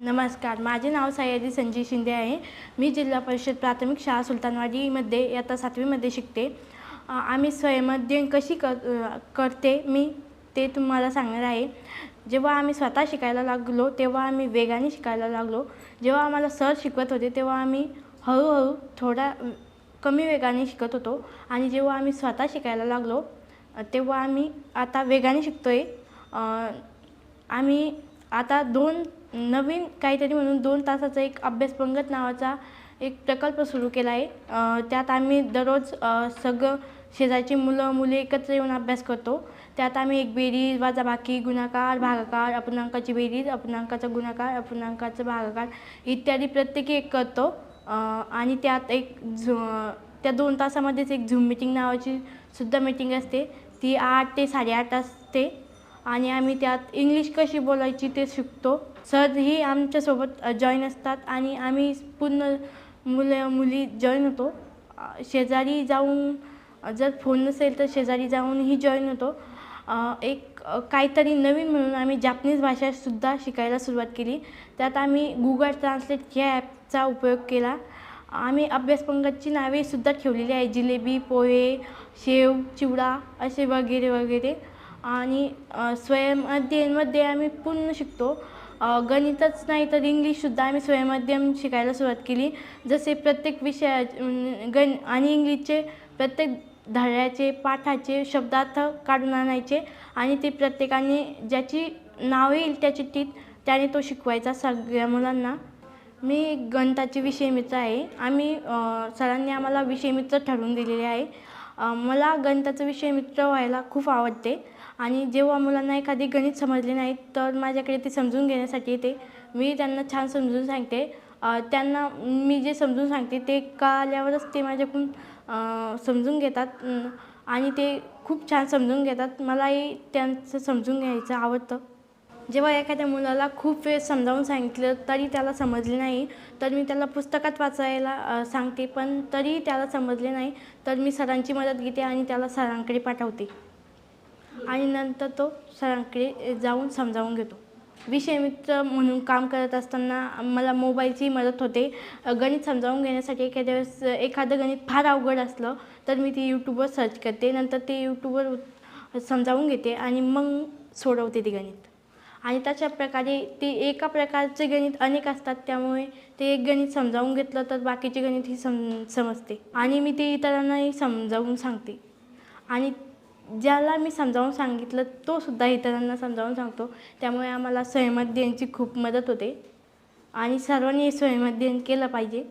नमस्कार माझे नाव सह्याद्री संजय शिंदे आहे. मी जिल्हा परिषद प्राथमिक शाळा सुलतानवाडीमध्ये इयत्ता सातवीमध्ये शिकते. आम्ही स्वयंअध्ययन कशी कर करते मी ते तुम्हाला सांगणार आहे. जेव्हा आम्ही स्वतः शिकायला लागलो तेव्हा आम्ही वेगाने शिकायला लागलो. जेव्हा आम्हाला सर शिकवत होते तेव्हा आम्ही हळूहळू थोडा कमी वेगाने शिकत होतो. आणि जेव्हा आम्ही स्वतः शिकायला लागलो तेव्हा आम्ही आता वेगाने शिकतो आहे आम्ही आता दोन नवीन काहीतरी म्हणून दोन तासाचा एक अभ्यासपंगत नावाचा एक प्रकल्प सुरू केला आहे. त्यात आम्ही दररोज सगळं शेजारची मुलं मुली एकत्र येऊन अभ्यास करतो. त्यात आम्ही एक बेरीज वाजाबाकी गुणाकार भागाकार अपूर्णांकाची बेरीज अपूर्णांकाचा गुणाकार अपूर्णांकाचा भागाकार इत्यादी प्रत्येकी एक करतो. आणि त्यात एक झु त्या दोन तासामध्येच एक झूम मिटिंग नावाची सुद्धा मिटिंग असते. ती आठ ते साडेआठ असते. आणि आम्ही त्यात इंग्लिश कशी बोलायची ते शिकतो. सरही आमच्यासोबत जॉईन असतात आणि आम्ही पूर्ण मुलं मुली जॉईन होतो. शेजारी जाऊन जर फोन नसेल तर शेजारी जाऊनही जॉईन होतो. एक काहीतरी नवीन म्हणून आम्ही जापनीज भाषासुद्धा शिकायला सुरुवात केली. त्यात आम्ही गुगल ट्रान्सलेट या ॲपचा उपयोग केला. आम्ही अभ्यासपंगाची नावेसुद्धा ठेवलेली आहे. जिलेबी पोहे शेव चिवडा असे वगैरे वगैरे. आणि स्वयंअध्ययनमध्ये आम्ही पूर्ण शिकतो. गणितच नाही तर इंग्लिशसुद्धा आम्ही स्वयंअध्ययन शिकायला सुरुवात केली. जसे प्रत्येक विषया गण आणि इंग्लिशचे प्रत्येक धड्याचे पाठाचे शब्दार्थ काढून आणायचे आणि ते प्रत्येकाने ज्याची नाव येईल त्या चिठ्ठीत त्याने तो शिकवायचा सगळ्या मुलांना. मी गणिताचे विषय मित्र आहे. आम्ही सरांनी आम्हाला विषय मित्र ठरवून दिलेले आहे. मला गणिताचं विषय मित्र व्हायला खूप आवडते. आणि जेव्हा मुलांना एखादी गणित समजले नाही तर माझ्याकडे ते समजून घेण्यासाठी येते मी त्यांना छान समजून सांगते. त्यांना मी जे समजून सांगते ते कळल्यावरच ते माझ्याकडून समजून घेतात. आणि ते खूप छान समजून घेतात. मलाही त्यांचं समजून घ्यायचं आवडतं. जेव्हा एखाद्या मुलाला खूप वेळ समजावून सांगितलं तरी त्याला समजले नाही तर मी त्याला पुस्तकात वाचायला सांगते. पण तरी त्याला समजले नाही तर मी सरांची मदत घेते आणि त्याला सरांकडे पाठवते. आणि नंतर तो सरांकडे जाऊन समजावून घेतो. विषय मित्र म्हणून काम करत असताना मला मोबाईलची मदत होते. गणित समजावून घेण्यासाठी एखाद्या वेळेस एखादं गणित फार अवघड असलं तर मी ते यूट्यूबवर सर्च करते. नंतर ते यूट्यूबवर समजावून घेते आणि मग सोडवते ते गणित. आणि तशा प्रकारे ते एका प्रकारचे गणित अनेक असतात त्यामुळे ते एक गणित समजावून घेतलं तर बाकीचे गणित ही सम समजते. आणि मी ते इतरांनाही समजावून सांगते. आणि ज्याला मी समजावून सांगितलं तो सुद्धा इतरांना समजावून सांगतो. त्यामुळे आम्हाला स्वयंअध्ययनाची खूप मदत होते. आणि सर्वांनी स्वयंअध्ययन केलं पाहिजे.